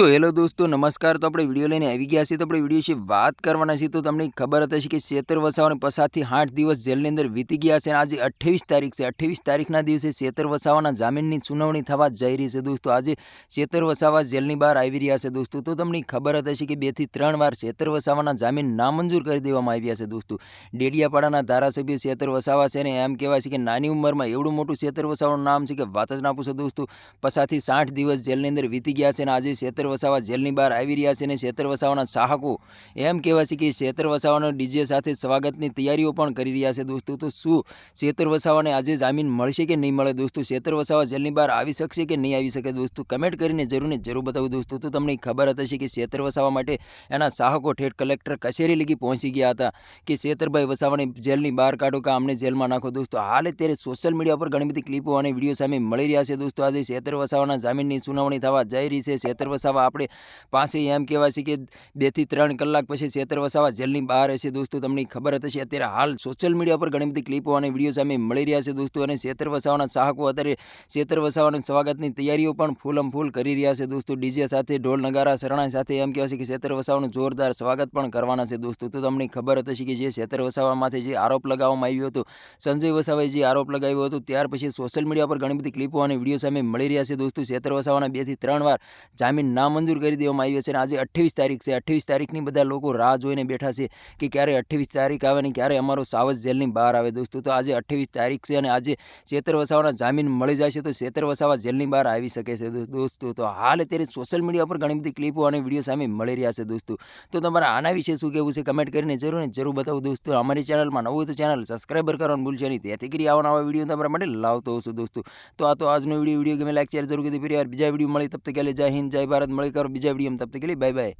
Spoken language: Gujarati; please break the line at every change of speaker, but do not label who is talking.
તો હેલો દોસ્તો, નમસ્કાર. તો આપણે વીડિયો લઈને આવી ગયા છીએ. તો આપણે વીડિયો વિશે વાત કરવાના છીએ. તો તમને ખબર હશે કે શેતર વસાવાને પસારથી આઠ દિવસ જેલની અંદર વીતી ગયા છે અને આજે અઠ્ઠાવીસ તારીખ છે. અઠ્ઠાવીસ તારીખના દિવસે શેતર વસાવાના જામીનની સુનાવણી થવા જઈ રહી છે દોસ્તો. આજે શેતર વસાવા જેલની બહાર આવી રહ્યા છે દોસ્તો. તો તમને ખબર હશે કે બેથી ત્રણ વાર શેતર વસાવાના જામીન નામંજૂર કરી દેવામાં આવ્યા છે દોસ્તો. ડેડિયાપાડાના ધારાસભ્ય શેતર વસાવા છે ને એમ કહેવાય છે કે નાની ઉંમરમાં એવડું મોટું શેતર વસાવાનું નામ છે કે વાત જ ના પૂછો દોસ્તો. પસારથી સાઠ દિવસ જેલની અંદર વીતી ગયા છે અને આજે શેતર વસાવા જેલની બહાર આવી રહ્યા છે અને શેતર વસાવાના ચાહકો એમ કહેવાય છે કે શેતર વસાવાનો ડીજે સાથે સ્વાગતની તૈયારીઓ પણ કરી રહ્યા છે. દોસ્તો, તો શું શેતર વસાવાને આજે જામીન મળશે કે નહીં મળે? દોસ્તો, શેતર વસાવા જેલની બહાર આવી શકશે કે નહીં આવી શકે? દોસ્તો કમેન્ટ કરીને જરૂરને જરૂર બતાવું. દોસ્તો, તો તમને ખબર હશે કે શેતર વસાવા માટે એના ચાહકો ઠેઠ કલેક્ટર કચેરી લગી પહોંચી ગયા હતા કે શેતરભાઈ વસાવાને જેલની બહાર કાઢો કે અમને જેલમાં નાખો? દોસ્તો, હાલ અત્યારે સોશિયલ મીડિયા પર ઘણી બધી ક્લિપો અને વીડિયો સામે મળી રહ્યા છે. દોસ્તો, આજે શેતર વસાવાના જામીનની સુનાવણી થવા જઈ રહી છે. શેતર વસાવા આપણે પાસે એમ કહેવાય છે કે બેથી ત્રણ કલાક પછી શેતર વસાવા જેલની બહાર હશે દોસ્તો, તમને ખબર હશે. અત્યારે હાલ સોશિયલ મીડિયા પર ઘણી બધી ક્લિપો અને વીડિયો સામે મળી રહ્યા છે દોસ્તો અને શેતર વસાવાના ચાહકો અત્યારે શેતર વસાવાના સ્વાગતની તૈયારીઓ પણ ફૂલમ ફૂલ કરી રહ્યા છે દોસ્તો. ડીજે સાથે ઢોલ, નગારા, શરણાઈ સાથે એમ કહેવાય છે કે શેતર વસાવાનું જોરદાર સ્વાગત પણ કરવાના છે દોસ્તો. તો તમને ખબર હતી કે જે શેતર વસાવામાંથી જે આરોપ લગાવવામાં આવ્યો હતો, સંજય વસાવાએ જે આરોપ લગાવ્યો હતો, ત્યાર પછી સોશિયલ મીડિયા પર ઘણી બધી ક્લિપો અને વીડિયો સામે મળી રહ્યા છે દોસ્તો. શેતર વસાવાના બેથી ત્રણ વાર જામીન નામંજૂર કરી દેવામાં આવ્યો છે અને આજે અઠ્ઠાવીસ તારીખ છે. અઠ્ઠાવીસ તારીખની બધા લોકો રાહ જોઈને બેઠા છે કે ક્યારે અઠ્ઠાવીસ તારીખ આવે ને ક્યારે અમારો સાવજ જેલની બહાર આવે. દોસ્તો, તો આજે અઠ્ઠાવીસ તારીખ છે અને આજે શેતર વસાવાના જામીન મળી જાય છે તો શેતર વસાવા જેલની બહાર આવી શકે છે. દોસ્તો, તો હાલ અત્યારે સોશિયલ મીડિયા પર ઘણી બધી ક્લિપો અને વીડિયો સામે મળી રહ્યા છે દોસ્તો. તો તમારે આના વિશે શું કહેવું છે કમેન્ટ કરીને જરૂર જરૂર બતાવો દોસ્તો. અમારી ચેનલમાં નવું તો ચેનલ સબસ્ક્રાઈબર કરવાનું ભૂલશે નહીં. તેથી કરી આવા વીડિયો તમારા માટે લાવતો હશું દોસ્તો. તો આ તો આજનો વીડિયો. વીડિયો ગમે લાઈક શેર જરૂર કરી ફરી બીજા વીડિયો મળી તબ તક જય હિન્દ, જય ભારત. મળી કરો બીજા વીડિયો તબ તક બાય બાય.